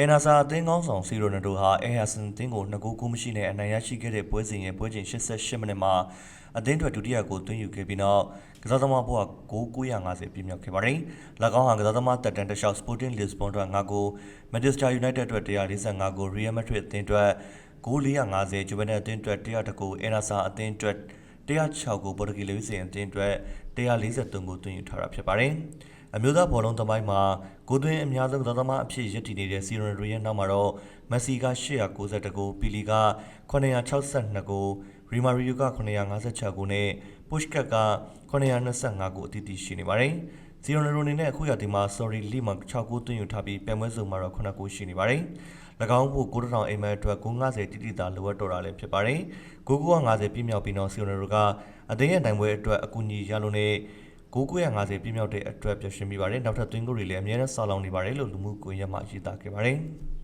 အန်နာဆာအသင်းကောင်းဆောင်စီရိုနယ်ဒိုဟာအဲဟာဆန်အသင်းကို2ဂိုးကိုမရှိနဲ့အနိုင်ရရှိခဲ့တဲ့ပွဲစဉ်ရဲ့ပွဲချိန်88မိနစ်မှာအသင်းထွက်ဒုတိယကိုသွင်းယူခဲ့ပြီးနောက်ကစားသမားဘုရားဂိုး950ပြည့်မြောက်ခဲ့ပါတယ်။၎င်းဟာကစားသမားတက်တန်တလျှောက် Sporting Lisbon အတွက်5ဂိုး Manchester United အတွက်145ဂိုး Real Madrid အသင်းအတွက်ဂိုး450 Juventus အသင်းအတွက်100ဂိုးအန်နာဆာအသင်းအတွက်106ဂိုးပေါ်တူဂီလေဆင်အသင်းအတွက်143ဂိုးသွင်းယူထားတာဖြစ်ပါတယ်။ အမျိုးသားဘောလုံးသမိုင်းမှာဂိုးသွင်းအများဆုံးကစားသမားအဖြစ်ရည်တည်နေတဲ့စီရွန်ရီရဲ့နောက်မှာတော့မက်ဆီက892ဂိုးပီလီက962ဂိုးရီမာရီယိုက956ဂိုးနဲ့ပုရှ်ကတ်က925ဂိုးအသီးသီးရှိနေပါတယ်။စီရွန်ရီအနေနဲ့အခုရဒီမှာ sorry လီမှာ6ဂိုးသွင်းယူထားပြီးပြိုင်ပွဲစုံမှာတော့9ဂိုးရှိနေပါတယ်။၎င်းဖို့9000အိမ်မက်အတွက်950တိတိတာလိုအပ်တော့တာလည်းဖြစ်ပါတယ်။950ပြည့်မြောက်ပြီးတော့စီယိုနယ်ကအသင်းရဲ့နိုင်ပွဲအတွက်အကူအညီရလို့နဲ့ 950ပြည့်မြောက်တဲ့အတွက်ပျော်ရွှင်မိပါတယ်။နောက်ထပ်သွင်းကိုတွေလည်းအများနဲ့ဆောက်လောင်နေပါတယ်လို့လူမှုကွန်ရက်မှာရေးသားခဲ့ပါတယ်။